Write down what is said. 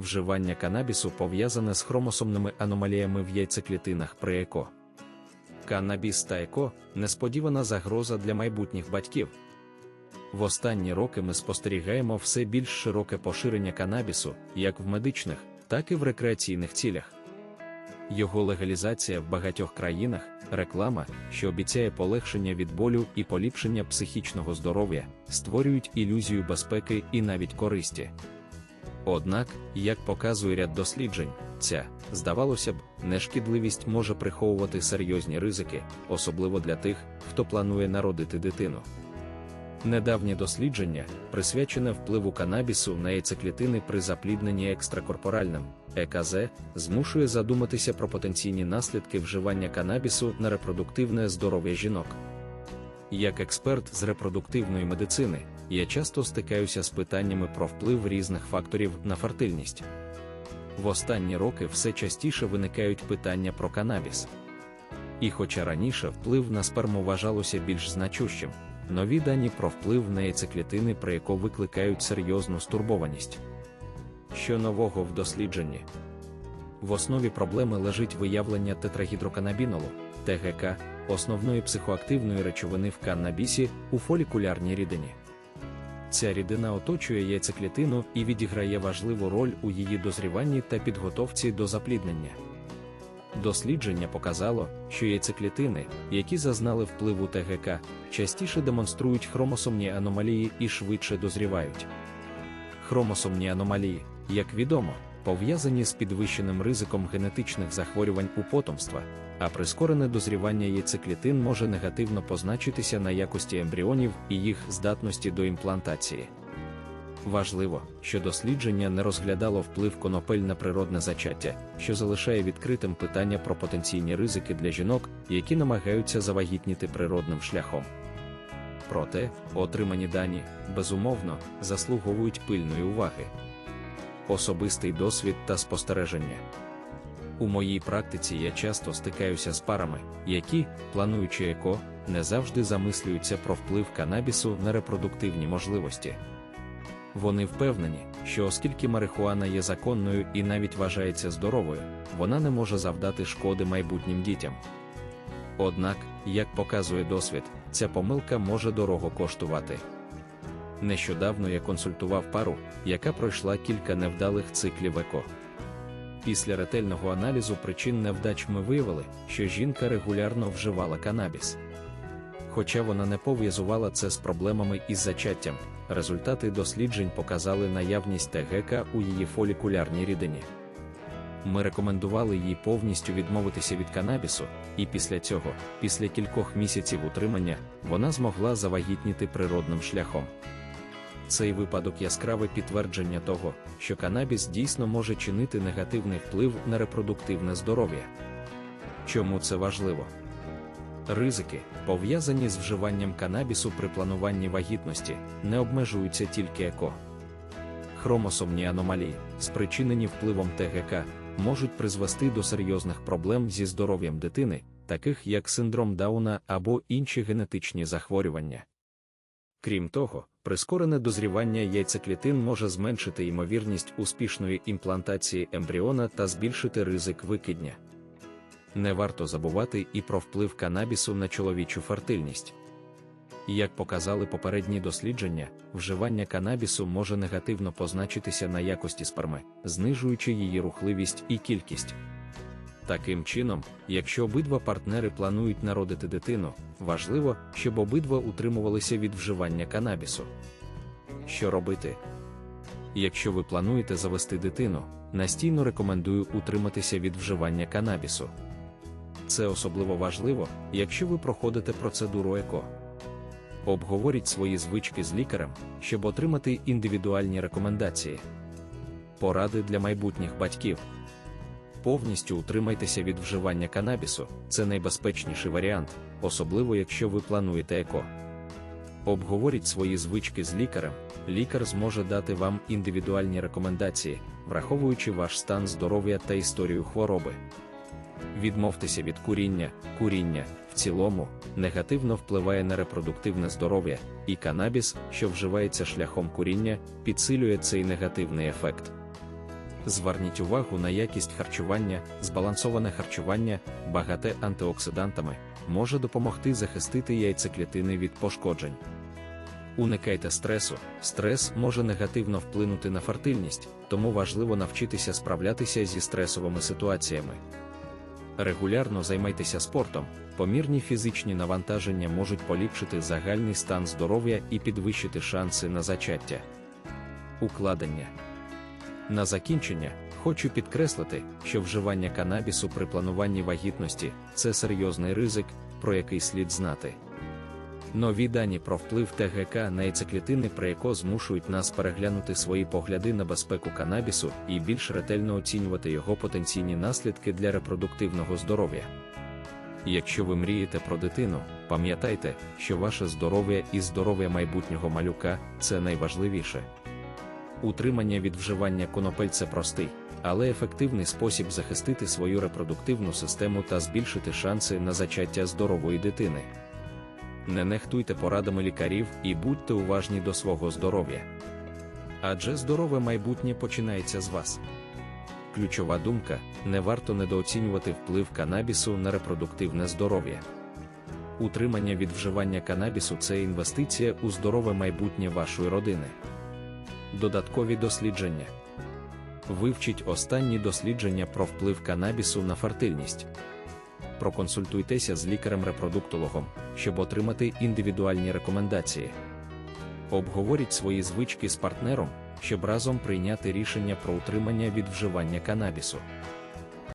вживання канабісу пов'язане з хромосомними аномаліями в яйцеклітинах при ЕКО. Канабіс та ЕКО несподівана загроза для майбутніх батьків. В останні роки ми спостерігаємо все більш широке поширення канабісу, як в медичних, так і в рекреаційних цілях. Його легалізація в багатьох країнах, реклама, що обіцяє полегшення від болю і поліпшення психічного здоров'я, створюють ілюзію безпеки і навіть користі. Однак, як показує ряд досліджень, ця, здавалося б, нешкідливість може приховувати серйозні ризики, особливо для тих, хто планує народити дитину. Недавнє дослідження, присвячене впливу канабісу на яйцеклітини при заплідненні екстракорпоральним ЕКЗ, змушує задуматися про потенційні наслідки вживання канабісу на репродуктивне здоров'я жінок. Як експерт з репродуктивної медицини, я часто стикаюся з питаннями про вплив різних факторів на фертильність. В останні роки все частіше виникають питання про канабіс. І хоча раніше вплив на сперму вважалося більш значущим, нові дані про вплив на яйцеклітини при ЕКО викликають серйозну стурбованість. Що нового в дослідженні? В основі проблеми лежить виявлення тетрагідроканабінолу, ТГК, основної психоактивної речовини в каннабісі у фолікулярній рідині. Ця рідина оточує яйцеклітину і відіграє важливу роль у її дозріванні та підготовці до запліднення. Дослідження показало, що яйцеклітини, які зазнали впливу ТГК, частіше демонструють хромосомні аномалії і швидше дозрівають. Хромосомні аномалії, як відомо, пов'язані з підвищеним ризиком генетичних захворювань у потомства, а прискорене дозрівання яйцеклітин може негативно позначитися на якості ембріонів і їх здатності до імплантації. Важливо, що дослідження не розглядало вплив конопель на природне зачаття, що залишає відкритим питання про потенційні ризики для жінок, які намагаються завагітніти природним шляхом. Проте, отримані дані, безумовно, заслуговують пильної уваги. Особистий досвід та спостереження. У моїй практиці я часто стикаюся з парами, які, плануючи еко, не завжди замислюються про вплив канабісу на репродуктивні можливості. Вони впевнені, що оскільки марихуана є законною і навіть вважається здоровою, вона не може завдати шкоди майбутнім дітям. Однак, як показує досвід, ця помилка може дорого коштувати. Нещодавно я консультував пару, яка пройшла кілька невдалих циклів еко. Після ретельного аналізу причин невдач ми виявили, що жінка регулярно вживала канабіс. Хоча вона не пов'язувала це з проблемами із зачаттям, результати досліджень показали наявність ТГК у її фолікулярній рідині. Ми рекомендували їй повністю відмовитися від канабісу, і після цього, після кількох місяців утримання, вона змогла завагітніти природним шляхом. Цей випадок яскраве підтвердження того, що канабіс дійсно може чинити негативний вплив на репродуктивне здоров'я. Чому це важливо? Ризики, пов'язані з вживанням канабісу при плануванні вагітності, не обмежуються тільки еко. Хромосомні аномалії, спричинені впливом ТГК, можуть призвести до серйозних проблем зі здоров'ям дитини, таких як синдром Дауна або інші генетичні захворювання. Крім того, прискорене дозрівання яйцеклітин може зменшити ймовірність успішної імплантації ембріона та збільшити ризик викидня. Не варто забувати і про вплив канабісу на чоловічу фертильність. Як показали попередні дослідження, вживання канабісу може негативно позначитися на якості сперми, знижуючи її рухливість і кількість. Таким чином, якщо обидва партнери планують народити дитину, важливо, щоб обидва утримувалися від вживання канабісу. Що робити? Якщо ви плануєте завести дитину, настійно рекомендую утриматися від вживання канабісу. Це особливо важливо, якщо ви проходите процедуру ЕКО. Обговоріть свої звички з лікарем, щоб отримати індивідуальні рекомендації. Поради для майбутніх батьків. Повністю утримайтеся від вживання канабісу, це найбезпечніший варіант, особливо якщо ви плануєте еко. Обговоріть свої звички з лікарем, лікар зможе дати вам індивідуальні рекомендації, враховуючи ваш стан здоров'я та історію хвороби. Відмовтеся від куріння, куріння в цілому негативно впливає на репродуктивне здоров'я, і канабіс, що вживається шляхом куріння, підсилює цей негативний ефект. Зверніть увагу на якість харчування, збалансоване харчування, багате антиоксидантами, може допомогти захистити яйцеклітини від пошкоджень. Уникайте стресу. Стрес може негативно вплинути на фертильність, тому важливо навчитися справлятися зі стресовими ситуаціями. Регулярно займайтеся спортом, помірні фізичні навантаження можуть поліпшити загальний стан здоров'я і підвищити шанси на зачаття. Укладення на закінчення хочу підкреслити, що вживання канабісу при плануванні вагітності це серйозний ризик, про який слід знати. Нові дані про вплив ТГК на яйцеклітини ПРЕКО змушують нас переглянути свої погляди на безпеку канабісу і більш ретельно оцінювати його потенційні наслідки для репродуктивного здоров'я. Якщо ви мрієте про дитину, пам'ятайте, що ваше здоров'я і здоров'я майбутнього малюка це найважливіше. Утримання від вживання конопель це простий, але ефективний спосіб захистити свою репродуктивну систему та збільшити шанси на зачаття здорової дитини. Не нехтуйте порадами лікарів і будьте уважні до свого здоров'я. Адже здорове майбутнє починається з вас. Ключова думка: не варто недооцінювати вплив канабісу на репродуктивне здоров'я. Утримання від вживання канабісу це інвестиція у здорове майбутнє вашої родини. Додаткові дослідження. Вивчіть останні дослідження про вплив канабісу на фертильність. Проконсультуйтеся з лікарем-репродуктологом, щоб отримати індивідуальні рекомендації. Обговоріть свої звички з партнером, щоб разом прийняти рішення про утримання від вживання канабісу.